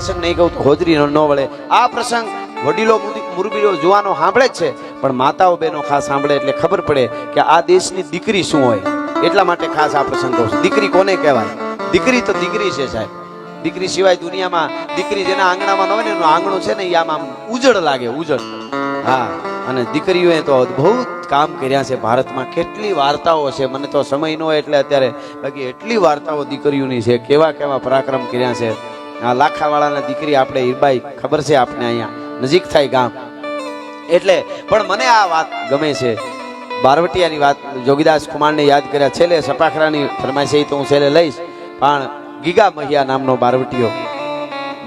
પ્રસંગ નહીં કહું તો હોજરી ન વળે. આ પ્રસંગ વડીલો મુરબીઓ જુવાનો સાંભળે જ છે, પણ માતાઓ બહેનો ખાસ સાંભળે એટલે ખબર પડે કે આ દેશની દીકરી શું હોય. એટલા માટે ખાસ આ પ્રસંગ કહું દીકરી કોને કહેવાય? દીકરી તો દીકરી છે સાહેબ. દીકરી સિવાય દુનિયામાં દીકરી જેના આંગણામાં ન હોય ને એનું આંગણું છે ને એ આમ આમ ઉજળ લાગે, ઉજળ. હા, અને દીકરીઓએ તો અદ્ભુત કામ કર્યા છે ભારતમાં. કેટલી વાર્તાઓ છે. મને તો સમય ન હોય એટલે અત્યારે બાકી એટલી વાર્તાઓ દીકરીઓની છે. કેવા કેવા પરાક્રમ કર્યા છે. આ લાખાવાળાના દીકરી આપણે હીરબાઈ ખબર છે આપને અહીંયા? નજીક થાય ગામ. એટલે, પણ મને આ વાત ગમે છે. બારવટિયાની વાત જોગીદાસ કુમારને યાદ કર્યા. છેલ્લે સપાખરાની ફરમાઈશ તો હું છેલ્લે લઈશ. પણ ગીગા મહિયા નામનો બારવટીયો.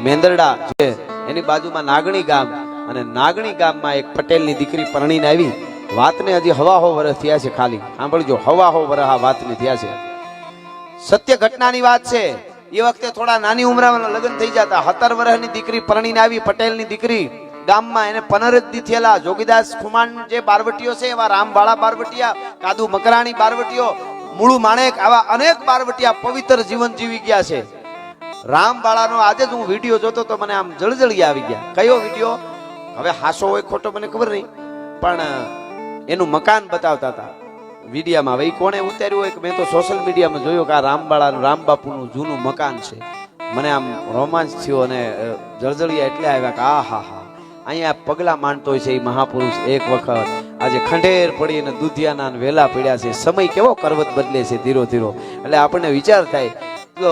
મેંદરડા છે. એની બાજુમાં નાગણી ગામ. અને નાગણી ગામમાં એક પટેલની દીકરી પરણીને આવી. વાતને હજી હવાહો વરસ થયા છે ખાલી. સાંભળજો, હવાહો વરહ આ વાતને થયા છે. સત્ય ઘટનાની વાત છે. એ વખતે થોડા નાની ઉંમરામાં લગ્ન થઈ જતા સત્તર વર્ષની દીકરી પરણીને આવી, પટેલની દીકરી. ગામમાં એને પનરજદી થયેલા જોગીદાસ ખુમાન જે બારવટીઓ છે, એવા રામવાળા બારવટીયા, કાદુ મકરાણી બારવટીઓ, મૂળું માણેક, આવા અનેક બારવટીયા પવિત્ર જીવન જીવી ગયા છે. રામવાળાનો આજે જ હું વીડિયો જોતો તો મને આમ જળજળી આવી ગયા. કયો વીડિયો? હવે હાસો હોય ખોટો મને ખબર નહીં. પણ એનું મકાન બતાવતા હતા. વિડીયામાં હવે એ કોણે ઉતાર્યું હોય કે મેં તો સોશિયલ મીડિયામાં જોયું કે આ રામબાળાનું, રામબાપુનું જૂનું મકાન છે. મને આમ રોમાંચ થયો અને જળજળિયા એટલે આવ્યા કે આ હા. હા અહીંયા પગલા માંડતો છે એ મહાપુરુષ એક વખત. આજે ખંડેર પડી અને દુધિયાના વેલા પડ્યા છે. સમય કેવો કરવત બદલે છે ધીરો ધીરો. એટલે આપણને વિચાર થાય, તો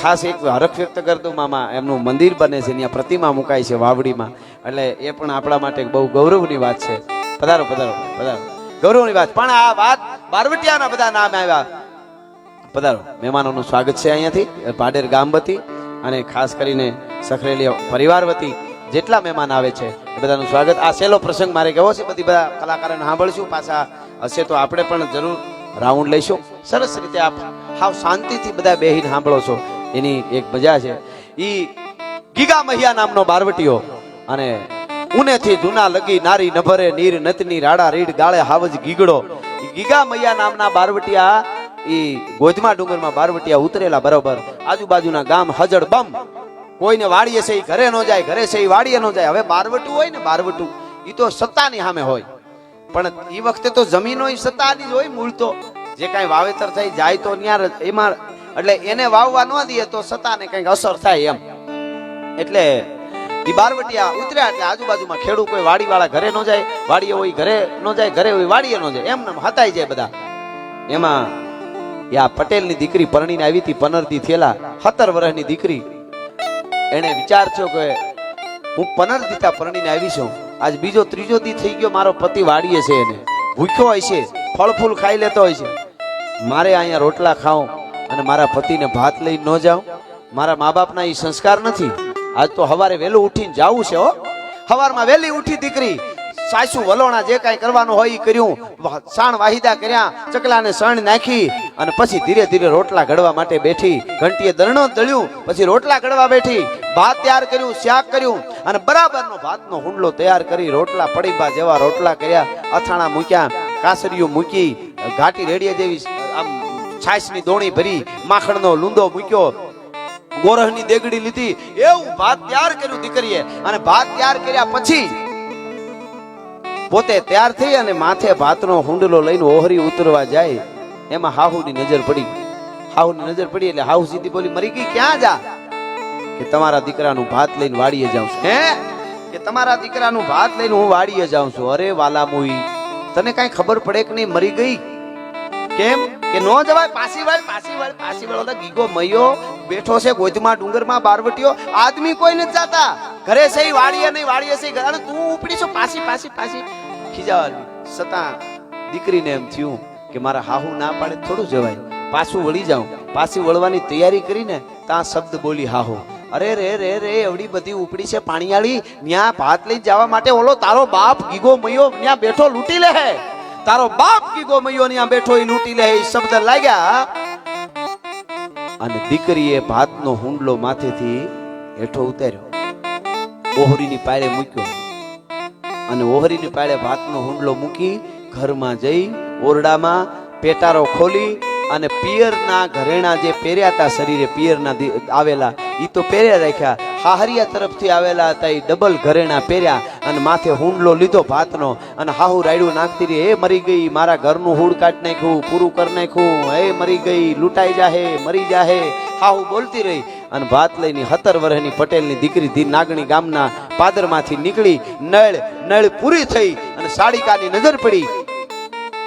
ખાસ એક હરખ વ્યક્ત કરતો મામા, એમનું મંદિર બને છે, ત્યાં પ્રતિમા મુકાય છે વાવડીમાં. એટલે એ પણ આપણા માટે બહુ ગૌરવની વાત છે. પધારો પધારો પધારો. ગૌરવની વાત. પણ આ વાત બારવટિયાના બધા નામ આવ્યા. પધારો. મહેમાનોનું સ્વાગત છે અહીંયાથી. પાડેર ગામ વતી અને ખાસ કરીને સખરેલી પરિવાર વતી જેટલા મહેમાન આવે છે એ બધાનું સ્વાગત. આ સહેલો પ્રસંગ મારે કહેવો છે? બધી બધા કલાકારોને સાંભળશું. પાછા હશે તો આપણે પણ જરૂર રાઉન્ડ લઈશું. સરસ રીતે આપ હાવ શાંતિથી બધા બેહીને સાંભળો છો. એની એક મજા છે. એ ગીગા મહિયા નામનો બારવટીઓ અને ઉનેથી જૂના લગી નારી નભરે નીર નતની રાડા રીડ ગાળે હાવજ ગીગડો. ગીગા મૈયા નામના બારવટિયા, ઈ ગોધમા ડુંગરમાં બારવટિયા ઉતરેલા બરોબર. આજુબાજુના ગામ હજડ બમ. કોઈને વાડીએ છે એ ઘરે ન જાય, ઘરે છે એ વાડીએ ન જાય. હવે બારવટું હોય ને બારવટું એ તો સત્તાની સામે હોય. પણ એ વખતે તો જમીનો એ સત્તાની જ હોય મૂળ તો. જે કાંઈ વાવેતર થઈ જાય તો ત્યાં એમાં એટલે એને વાવવા ન દઈએ તો સત્તાને કંઈક અસર થાય એમ. એટલે ઈ બારવટિયા ઉતર્યા એટલે આજુબાજુમાં ખેડૂત કોઈ વાડી વાળા ઘરે ન જાય વાડીએ હોય ઘરે ન જાય, ઘરે હોય વાડીએ ન જાય એમ નામ હતાઈ જાય બધા. એમાં એ આ પટેલની દીકરી પરણીને આવી હતી પનરથી થયેલા સત્તર વર્ષની દીકરી. એને વિચાર થયો કે હું પનરદીતા પરણીને આવી છું. આજ બીજો ત્રીજો દી થઈ ગયો, મારો પતિ વાડીએ છે એને. ભૂખ્યો હોય છે ફળ ફૂલ ખાઈ લેતો હોય છે. મારે અહીંયા રોટલા ખાઉં અને મારા પતિને ભાત લઈને ન જાઉં. મારા મા બાપના એ સંસ્કાર નથી. આજ તો હવારે વહેલું ઉઠીને જવું છે હો. હવારમાં વહેલી ઉઠી દીકરી, સાસુ વલોણા જે કાંઈ કરવાનું હોય એ કર્યું. સાણ વાહિદા કર્યા, ચકલાને સણ નાખી અને પછી ધીરે ધીરે રોટલા ઘડવા માટે બેઠી. ઘંટીએ દરણો દળ્યું, પછી રોટલા ઘડવા બેઠી. ભાત તૈયાર કર્યું, શાક કર્યું અને બરાબરનો ભાતનો હુંડલો તૈયાર કરી રોટલા પડીબા જેવા રોટલા કર્યા. અથાણા મૂક્યા, કાસરીઓ મૂકી, ઘાટી રેડિયા જેવી, આમ છાશની દોણી ભરી, માખણનો લૂંદો મૂક્યો. ગોરહની દેગડી લીધી. એવું ભાત તૈયાર કર્યું દીકરીએ. અને ભાત તૈયાર કર્યા પછી પોતે તૈયાર થઈ અને માથે ભાતનો હુંડલો લઈને ઓહરી ઉતરવા જાય. એમાં હાહુની નજર પડી. હાહુની નજર પડી એટલે હાહુ સીધી બોલી, મરી ગઈ, ક્યાં જા? કે તમારા દીકરાનું ભાત લઈને વાડીએ જાઉં છું. હે? કે તમારા દીકરાનું ભાત લઈને હું વાડીએ જાઉં છું. અરે વાલા મુઈ તને કાંઈ ખબર પડે કે નહીં? મરી ગઈ? કેમ? કે નો જવાય પાસી વળ પાસી વળ પાસી વળ. ઓલા ગીગો મયો બેઠો છે ગોધમાં ડુંગરમાં, બારવટીઓ. આદમી કોઈ નથી જાતા. ઘરે છે વાડીએ નહીં વાડીએ છે ઘરે. તું ઉપડી છો પાસી પાસી પાસી ખીજાવાની. સતા, દીકરીને એમ થયું કે મારા હાહુ ના પાડે, થોડું જવાય. પાછું વળી જાઉં. પાછી વળવાની તૈયારી કરીને ત્યાં શબ્દ બોલી હાહુ. અરે રે રે રે, એવડી બધી ઉપડી છે, પાણીયાળી. ન્યા ભાત લઈ જવા માટે ઓલો તારો બાપ ગીગો મૈયો ન્યા બેઠો લૂંટી લે હે. તારો બાપ ગીગો મૈયો ન્યા બેઠો ઈ લૂંટી લે એ શબ્દ લાગ્યા. અને દીકરીએ ભાતનો હુંડલો માથેથી હેઠો ઉતાર્યો. ઓહરીની પાળે મૂક્યો. અને ઓહરીની પાળે ભાતનો હુંડલો મૂકી ઘરમાં જઈ ઓરડામાં પેટારો ખોલી અને પિયરના ઘરેણા જે પહેર્યા હતા શરીરે, પિયરના આવેલા એ તો પહેર્યા રાખ્યા. હાહરિયા તરફથી આવેલા હતા, એ ડબલ ઘરેણા પહેર્યા અને માથે હુંડલો લીધો ભાતનો. અને હાહુ રાયડું નાખતી રહી એ મરી ગઈ, મારા ઘરનું હુડ કાઢ નાખ્યું, પૂરું કરી નાખ્યું. હે, મરી ગઈ, લૂંટાઈ જાહે, મરી જાહે. હાહુ બોલતી રહી અને ભાત લઈને હતર વર્ષની પટેલની દીકરી ધી નાગણી ગામના પાદરમાંથી નીકળી, નળ નળ પૂરી થઈ અને સાડિકાની નજર પડી.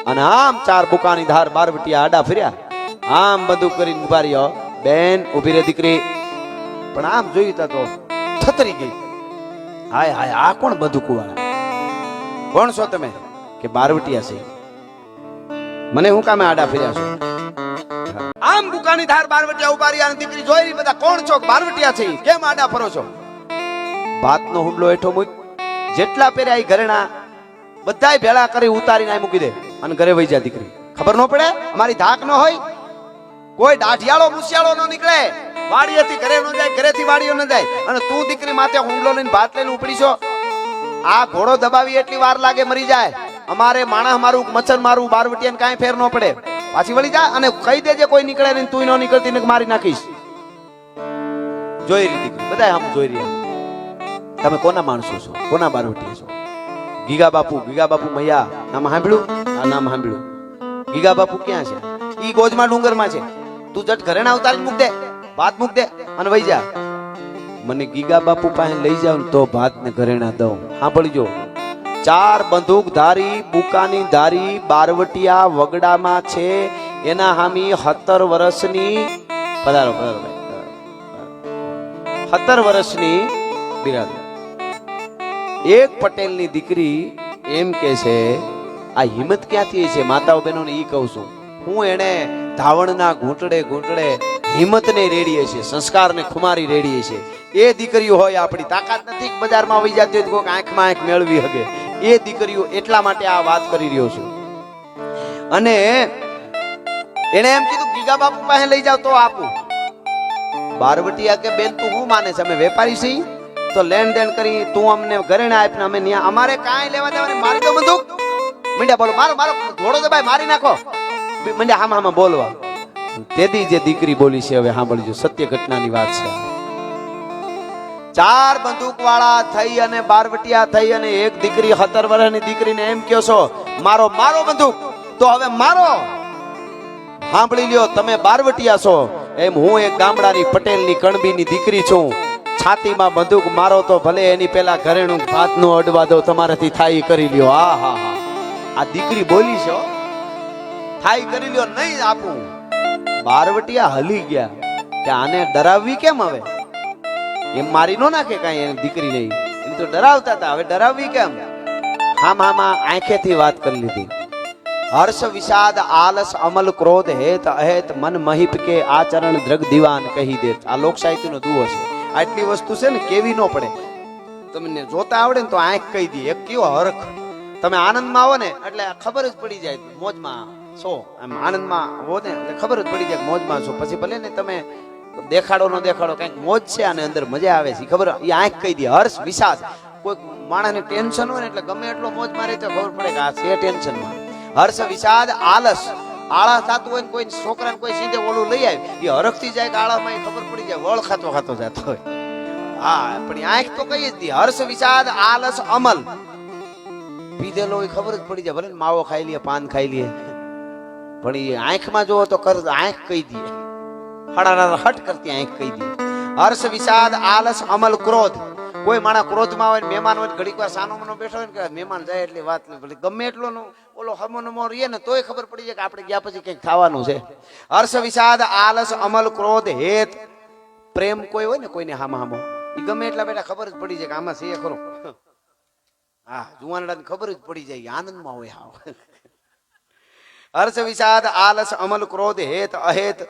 અને આમ ચાર બુકાની ધાર બારવટીયા આડા ફર્યા. આમ બધું કરીને ઊભા રહ્યો. બેન ઊભી રે દીકરી. પણ આમ જોયું તા થતરી ગઈ. હાય હાય, આ કોણ બધું વાળા કોણ છો તમે? કે બારવટિયા છે? મને હું કામે આડા ફર્યા છો? આમ દુકાની ધાર બારવટિયા ઉભારી અને દીકરી જોઈ રહી, બધા કોણ છો? બારવટિયા છે કેમ આડા ફરો છો? ભાતનો હુંડલો હેઠો મૂક. જેટલા પહેર્યા એ ઘરેણા, બધાય ભેળા કરી ઉતારીને મૂકી દે. અને ઘરે વહી જા દીકરી. ખબર ન પડે? અમારી ધાક ન હોય? કોઈ દાઢિયાળો મુસિયાળો ન નીકળે. વાડીએથી ઘરે ન જાય ઘરેથી વાડીઓ ન જાય. અને તું દીકરી માથે હુંડલો લઈને ભાત લઈને ઉપડી છો. આ ઘોડો દબાવી એટલી વાર લાગે મરી જાય. અમારે માણસ મારું મચ્છર મારું બારવટિયાને કાંઈ ફેર ન પડે. પાછી વળી જા અને કહી દેજે કોઈ નીકળે નહીં તું ન નીકળતી ને મારી નાખીશ. જોઈ રહી દીકરી બધા આમ જોઈ રહ્યા. તમે કોના માણસો છો? કોના બારવટીયા છો? ગીગા બાપુ ગીગા બાપુ મૈયા નામ સાંભળ્યું? આ નામ સાંભળ્યું. ગીગા બાપુ ક્યાં છે? ઈ ગોજમાં ડુંગરમાં છે. તું જટ ઘરે ના ઉતારી મૂક દે. ભાત મૂક દે અને વહી જા. મને ગીગા બાપુ પાસે લઈ જાવ તો ભાત ને ઘરે ના દઉં. સાંભળજો. ચાર બંદૂક ધારી, બુકાની ધારી, બારવટિયા વગડામાં છે. એના હામી સત્તર વર્ષની પધારો પધારો સત્તર વર્ષની બિરાદર. એક પટેલની દીકરી એમ કે છે, આ હિંમત ક્યાંથી છે? માતાઓ બહેનોને એ કહું છું. હું એને ધાવણના ઘૂંટડે ઘૂંટડે હિંમતને રેડીએ છે સંસ્કારને ખુમારી રેડીએ છે એ દીકરીઓ હોય આપણી તાકાત નથી બજારમાં આવી જતી હોય કોઈક આંખમાં આંખ મેળવી શકે એ દીકરીઓ એટલા માટે આ વાત કરી રહ્યો છું. અને એને એમ કીધું, ગીગા બાપુ પાસે લઈ જાવ તો આપું. બારવટીયા કે, બેન, તું હું માને છે? અમે વેપારી છીએ. તો લેણ દેણ કરી, તું અમને ઘરેણા આપ ને અમે અમારે કાંઈ લેવા દેવાની? મારી તો બંદૂક. મીંડા બોલો, મારો મારો ઘોડો દબાઈ મારી નાખો. મંડ્યા આમાં બોલવા. તેથી જે દીકરી બોલી છે, હવે સાંભળજો, સત્ય ઘટનાની વાત છે. ચાર બંદૂક થઈ અને બારવટિયા થઈ અને એક દીકરી સત્તર દીકરીને એમ કહો છો, મારો મારો બંદૂક, તો હવે મારો. સાંભળી લ્યો, તમે બારવટિયા છો, એમ હું એક ગામડાની પટેલની કણબીની દીકરી છું. છાતીમાં બંદૂક મારો તો ભલે એની પેલા ઘરેણું ભાતનો અડવા દો તમારાથી થાય કરી લ્યો. આ હા હા. આ દીકરી બોલી છો થાય કરી લ્યો, નહીં આપું. બારવટિયા હલી ગયા. કે આને ડરાવવી કેમ હવે? એમ મારી નો નાખે કાંઈ એની દીકરી નહીં. એમ તો ડરાવતા હતા. હવે ડરાવવી કેમ? હામ, હામાં આંખેથી વાત કરી લીધી. હર્ષ, વિષાદ, આલસ, અમલ, ક્રોધ, હેત, અહેત, મન, મહિપ કે આચરણ, દ્રગ, દિવાન કહી દે આ લોક સાહિત્યનો દુઓ છે. આટલી વસ્તુ છે ને કેવી ન પડે. તમને જોતા આવડે ને તો આંખ કહી દે. એક કયો હરખ? તમે આનંદમાં આવો ને એટલે ખબર જ પડી જાય મોજમાં. છો? એમ આનંદમાં હો એટલે ખબર જ પડી જાય મોજમાં છો. પછી ભલે ને તમે દેખાડો, ન દેખાડો, કંઈક મોજ છે આને અંદર, મજા આવે છે. ખબર? એ આંખ કહી દે, હર્ષ વિશાસ કોઈ માણસને ટેન્શન હોય ને, એટલે ગમે એટલો મોજ મારે તો ખબર પડે કે આ છે ટેન્શનમાં. હર્ષ વિષાદ આલસ આળસ થતું હોય ને કોઈ છોકરાને કોઈ સીધે ઓલું લઈ આવે. એ હરખથી જાય કે આળામાં એ ખબર પડી જાય, વળ ખાતો ખાતો જતો હોય. હા, પણ એ આંખ તો કઈ જ દી. હર્ષ વિષાદ આલસ અમલ. પીધેલો હોય, ખબર જ પડી જાય. ભલે માવો ખાઈ લે, પાન ખાઈ લે. પણ એ આંખમાં જોવો તો કર આંખ કહી દે. હડાના હટ કરતી આંખ કહી દે. હર્ષ, વિષાદ, આલસ, અમલ, ક્રોધ. કોઈ માણસ ક્રોધમાં હોય મહેમાન હોય ઘડીક વાર સાનો મનો બેઠો હોય ને મહેમાન જાય એટલે વાત. ભલે. ગમે એટલો નો ઓલો હમો નમો રહીએ ને તોય ખબર પડી જાય કે આપણે ગયા પછી કંઈક થવાનું છે. હર્ષ, વિષાદ, આલસ, અમલ, ક્રોધ હેત પ્રેમ કોઈ હોય ને કોઈને હામા હામો એ ગમે એટલા બેટા ખબર જ પડી જાય કે આમાં છે ખરો. હા, જુવાનડાને ખબર જ પડી જાય આનંદમાં હોય હાવ. હર્ષ વિષાદ, આલસ, અમલ, ક્રોધ, હેત, અહેત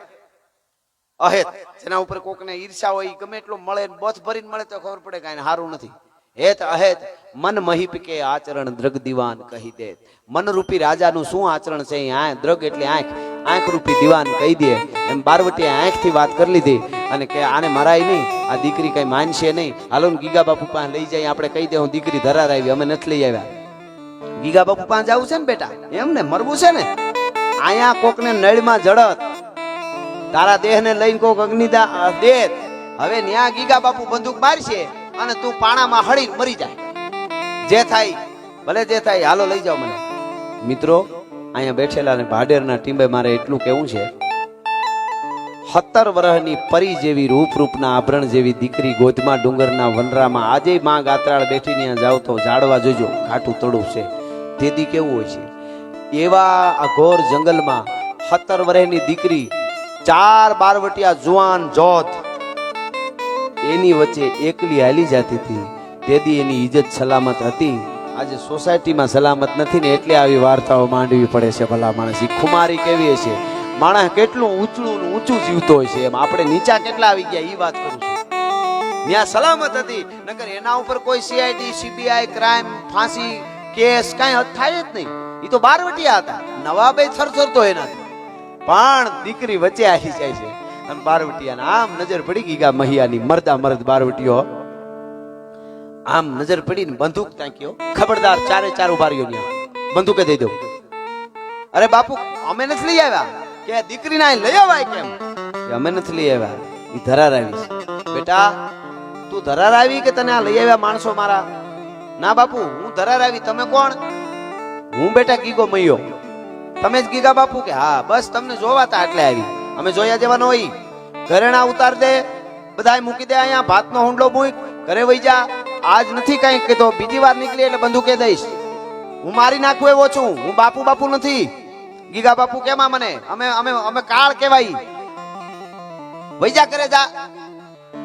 અહેત. જેના ઉપર કોકને ઈર્ષા હોય ગમે એટલું મળે બથ ભરીને મળે તો ખબર પડે કાંઈ સારું નથી. હેત, અહેત, મન મહિપ કે આચરણ દ્રગ દિવાન કહી દે. મન રૂપી રાજાનું શું આચરણ છે? આ દ્રગ એટલે આંખ. આંખ રૂપી દિવાન કહી દે. એમ બારવટીએ આંખથી વાત કરી લીધી અને કે આને મરાય નહીં. આ દીકરી કઈ માનશે નહીં. હાલો ગીગા બાપુ પાસે લઈ જાય. આપણે કહી દે, હું દીકરી ધરાર આવી, અમે નથી લઈ આવ્યા. ગીગા બાપુ પાસે જવું છે ને બેટા? એમ ને મરવું છે ને? અહીંયા કોકને નળમાં જડત. તારા દેહને લઈને કોક અગ્નિદા દે હવે ન્યા ગીગા બાપુ બંદૂક મારશે અને તું પાણામાં હળી મરી જાય. જે થાય, ભલે જે થાય, હાલો લઈ જાઓ મને. મિત્રો, અહીંયા બેઠેલા ને ભાડેરના ટીમે મારે એટલું કેવું છે. સત્તર વર્ષની પરી જેવી રૂપ રૂપના આભરણ જેવી દીકરી ગોધમાં ડુંગરના વનરામાં આજે માં ગાત્રાળ બેઠી ત્યાં જાવ તો જાડવા જોજો, ખાટું તળું છે. તેથી કેવું હોય છે? એવા અઘોર જંગલમાં સત્તર વર્ષની દીકરી, ચાર બારવટિયા જુવાન જોત, એની વચ્ચે એકલી હાલી જતી હતી. તેથી એની ઇજ્જત સલામત હતી. આજે સોસાયટીમાં સલામત નથી ને એટલે આવી વાર્તાઓ માંડવી પડે છે ભલા માણસ. ખુમારી કેવી હશે? માણસ કેટલું ઊંચું ને ઊંચું જીવતો હોય છે એમ. આપણે નીચા કેટલા આવી ગયા એ વાત કરું છું. ત્યાં સલામત હતી, નકર એના ઉપર કોઈ સીઆઈડી સીબીઆઈ ક્રાઇમ ફાંસી કેસ કાંઈ થાય જ નહીં. એ તો બારવટિયા હતા. નવાબે થરથરતો એનાથી પણ દીકરી વચ્ચે આવી જાય છે. અને બારવટિયાને આમ નજર પડી ગઈ ગા મહિયાની મરદા મરદ બારવટીયો આમ નજર પડી બંદૂક તાક્યો ખબરદાર ચારે ચાર ઉભારીઓ ત્યાં બંદૂકે દઈ દઉં. અરે બાપુ, અમે નથી લઈ આવ્યા? કે દીકરીને અહીં લઈ આવ્યા કેમ? અમે નથી લઈ આવ્યા. એ ધરાર આવી બેટા, તું ધરાર આવી કે તને આ લઈ આવ્યા માણસો મારા? ના બાપુ, હું ધરાર આવી, તમે કોણ? હું બેટા ગીગો મૈયો. તમે જ ગીગા બાપુ કે? હા, બસ તમને જોવાતા એટલે આવી. અમે જોયા જેવા ન હોય. ઘરેણા ઉતાર દે, બધાય મૂકી દે, અહીંયા ભાતનો હુંડલો મૂક. ઘરે વહી જા. આજ નથી કઈ કીધો, બીજી વાર નીકળી એટલે બંદૂકે દઈશ. હું મારી નાખું એવો છું. હું બાપુ બાપુ નથી. ગીગા બાપુ કેમાં મને? અમે અમે અમે કાળ કહેવાય. વૈજા કરે જા.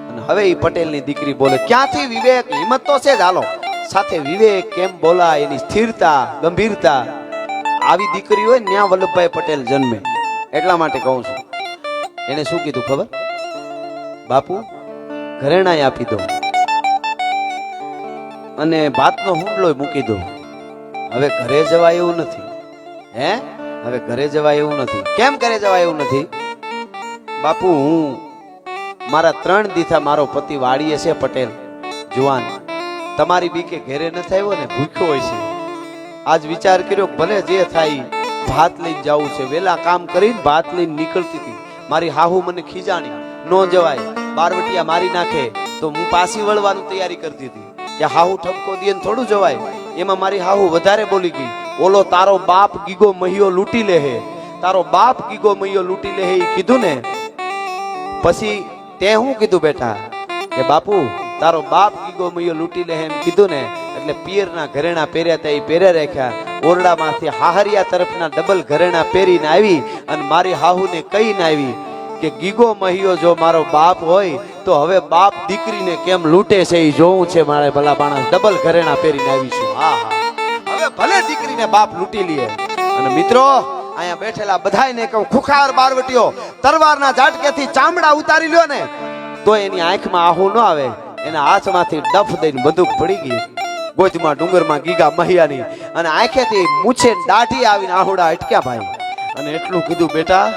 અને હવે એ પટેલની દીકરી બોલે, ક્યાંથી વિવેક? હિંમત તો છે જ, હાલો. સાથે વિવેક કેમ બોલાય, એની સ્થિરતા, ગંભીરતા. આવી દીકરી હોય ન્યા વલ્લભભાઈ પટેલ જન્મે. એટલા માટે કહું છું. એને શું કીધું ખબર? બાપુ, ઘરેણાય આપી દો. અને ભાતનો હુમલો મૂકી દો. હવે ઘરે જવાય એવું નથી. હે? હવે ઘરે જવાય એવું નથી. કેમ ઘરે જવાય એવું નથી? બાપુ, હું મારા ત્રણ દીથા મારો પતિ વાળીએ છે પટેલ, જુવાન. તમારી બીકે ઘેરે નથી આવ્યો ને ભૂખ્યો હોય છે. આજ વિચાર કર્યો ભલે જે થાય ભાત લઈને જવું છે. વેલા કામ કરીને ભાત લઈને નીકળતી હતી. મારી હાહુ મને ખીજાણી. ન જવાય. બારવટિયા મારી નાખે. તો હું પાછી વળવાનું તૈયારી કરતી હતી. કે હાહુ ઠપકો દે થોડું જવાય. એમાં મારી હાહુ વધારે બોલી ગઈ. ઓલો તારો બાપ ગીગો મહિયો લૂંટી લે હે. તારો બાપ ગીગો મહિયો લૂંટી લે હે એ કીધું ને. પછી તે હું કીધું બેટા? કે બાપુ તારો બાપ ગીગો મૈયો લૂંટી લે એમ કીધું ને, એટલે પિયરના ઘરેણા પહેર્યા હતા એ પહેર્યા રાખ્યા. ઓરડામાંથી હાહરિયા તરફના ડબલ ઘરેણા પહેરીને આવી અને મારી હાહુને કહીને આવી કે, ગીગો મહિયો, જો મારો બાપ હોય, તો હવે બાપ દીકરીને કેમ લૂંટે છે? એ જોવું છે મારે ભલા માણસ ડબલ ઘરેણા પહેરીને આવી છું. હા હા. હવે ભલે દીકરીને બાપ લૂંટી લે. અને મિત્રો, અહીંયા બેઠેલા બધાયને કહું ખુખાર બારવટીઓ તરવારના ઝાટકેથી ચામડા ઉતારી લ્યો ને, તો એની આંખમાં આહુ ન આવે. એના હાથમાંથી ડફ દઈને બંદૂક પડી ગઈ. ગોજમાં ડુંગરમાં ગીગા મહિયાની અને આંખેથી મૂછે દાઢી આવીને આહુડા અટક્યા ભાઈ. અને એટલું કીધું, બેટા,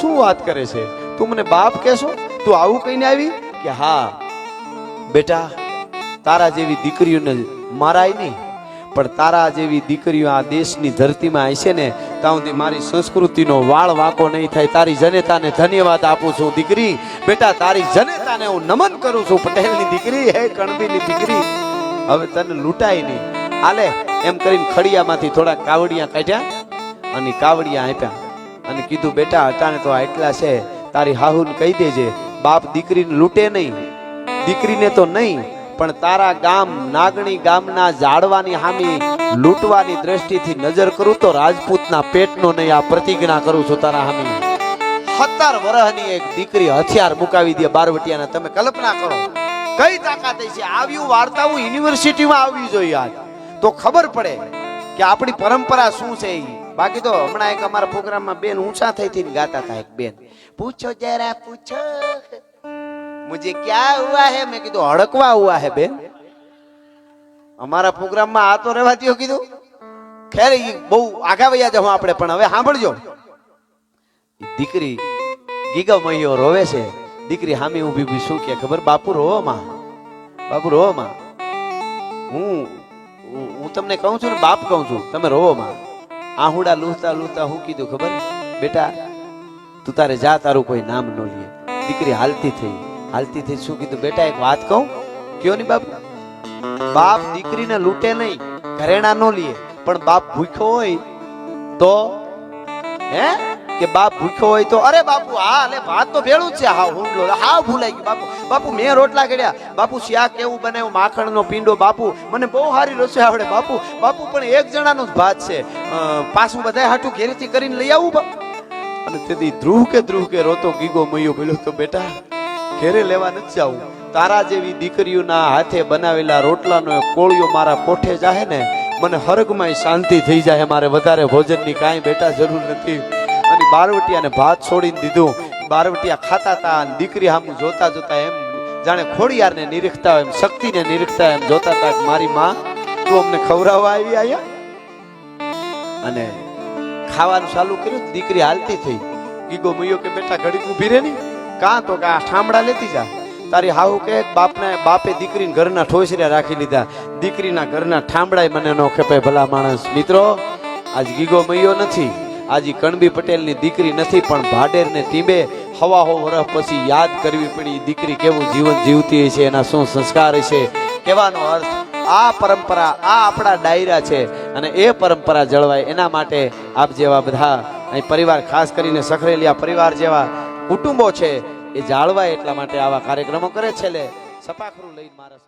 શું વાત કરે છે? તું મને બાપ કહેશો? તું આવું કહીને આવી? કે હા, બેટા, તારા જેવી દીકરીઓને મારાય નહીં. પણ તારા જેવી દીકરીઓ આ દેશની ધરતીમાં હશે ને, ત્યાં સુધી મારી સંસ્કૃતિનો વાળ વાંકો નહીં થાય. તારી જનેતાને ધન્યવાદ આપું છું, દીકરી. બેટા, તારી જનેતાને હું નમન કરું છું, પટેલની દીકરી. હે, કણબીની દીકરી. હવે તને લૂંટાય નહીં. આલે, એમ કરીને ખડિયામાંથી થોડા કાવડિયા કાઢ્યા અને કાવડિયા આપ્યા. અને કીધું, બેટા, અટાણે તો આટલા છે, તારી હાહુને કહી દેજે, બાપ દીકરીને લૂંટે નહીં. દીકરીને તો નહીં પણ તારા ગામ, નાગણી ગામના જાડવાની હામી લૂંટવાની દ્રષ્ટિથી નજર કરું તો રાજપૂતના પેટનો નહીં, આ પ્રતિજ્ઞા કરું છું તારા હામી. સત્તર વર્ષની એક દીકરી હથિયાર મુકાવી દે બારવટિયાને, તમે કલ્પના કરો. કઈ તાકાત છે આવ્યું વાર્તા હું યુનિવર્સિટીમાં આવવી જોઈએ આજ. તો ખબર પડે કે આપણી પરંપરા શું છે એ બાકી તો હમણાં એક અમારા પ્રોગ્રામમાં બેન ઊંચા થઈ થઈને ગાતા હતા એક બેન. પૂછો જરા, પૂછો. મુજે ક્યાં હુઆ હે? મેં કીધું, હડકવા હુઆ હે બેન. અમારા પ્રોગ્રામમાં આ તો રહેવા દો કીધું. ખેર બહુ આઘા વૈયા જવા આપણે, પણ હવે સાંભળજો. દીકરી ગીગા મૈયો રોવે છે. દીકરી હામી ઊભી ઊભી શું કે ખબર? બાપુ રોવો માં. બાપુ રોવો માં. હું હું તમને કહું છું ને, બાપ કહું છું, તમે રોવો માં. આહુડા લૂહતા લૂહતા હું કીધું, ખબર? બેટા, તું તારે જા, તારું કોઈ નામ ન લે. દીકરી હાલતી થઈ. હાલતી થઈ શું કીધું? બેટા, એક વાત કહું? કયો ની બાપ? બાપ દીકરીને લૂંટે નહીં, ઘરેણા નો લીએ પણ બાપ ભૂખ્યો હોય તો, હે? કે બાપ ભૂખ્યો હોય તો? અરે બાપુ, હા, લે ભાત તો ભેળું છે. હા, હુંડલો, હા, ભૂલાઈ ગયું. બાપુ બાપુ, મેં રોટલા કર્યા બાપુ, શાક કેવું બનાવ્યું માખણનો પીંડો બાપુ, મને બહુ સારી રસોઈ આવડે, બાપુ. બાપુ, પણ એક જણાનો જ ભાત છે. પાછું બધાય હાટું ઘેરેથી કરીને લઈ આવું, બાપુ. અને તેથી ધ્રુવ કે ધ્રુવ કે રોતો ગીગો મયો ભેલો તો બેટા. ઘેરે લેવા નથી જાવું. તારા જેવી દીકરીઓના હાથે બનાવેલા રોટલાનો કોળિયો મારા કોઠે જાહે ને, મને હરગમાં શાંતિ થઈ જાય મારે વધારે ભોજનની કાંઈ બેટા જરૂર નથી. અને બારવટિયાને ભાત છોડીને દીધું. બારવટિયા ખાતા હતા દીકરી આમ જોતા જોતા એમ, જાણે ખોડિયારને નિરીખતા હોય એમ, શક્તિને નિરીખતા એમ જોતા હતા કે મારી માં, તું અમને ખવડાવવા આવી આયા? અને ખાવાનું ચાલુ કર્યું દીકરી હાલતી થઈ. ગીગો મૈયો કે બેટા ઘડીક ઊભી રહે ની કાં તો કે આ ઠામડા લેતી જા. તારી હાવ કે બાપને, બાપે દીકરીને ઘરના ઠોસર્યા રાખી લીધા. દીકરીના ઘરના ઠામડાય મને નો ખેપે ભલા માણસ. મિત્રો, આજ ગીગો મૈયો નથી. આજી કણબી પટેલની દીકરી નથી, પણ ભાડેરને ટીંબે હવા હો વરસ પછી યાદ કરવી પડી દીકરી કેવું જીવન જીવતી હશે, એના શું સંસ્કાર છે કહેવાનો અર્થ, આ પરંપરા, આ આપણા ડાયરા છે અને એ પરંપરા જળવાય એના માટે આપ જેવા બધા અહીં પરિવાર, ખાસ કરીને સખરેલિયા પરિવાર જેવા કુટુંબો છે એ જાળવાય એટલા માટે આવા કાર્યક્રમો કરે છે લે. સપાખરું લઈને મારા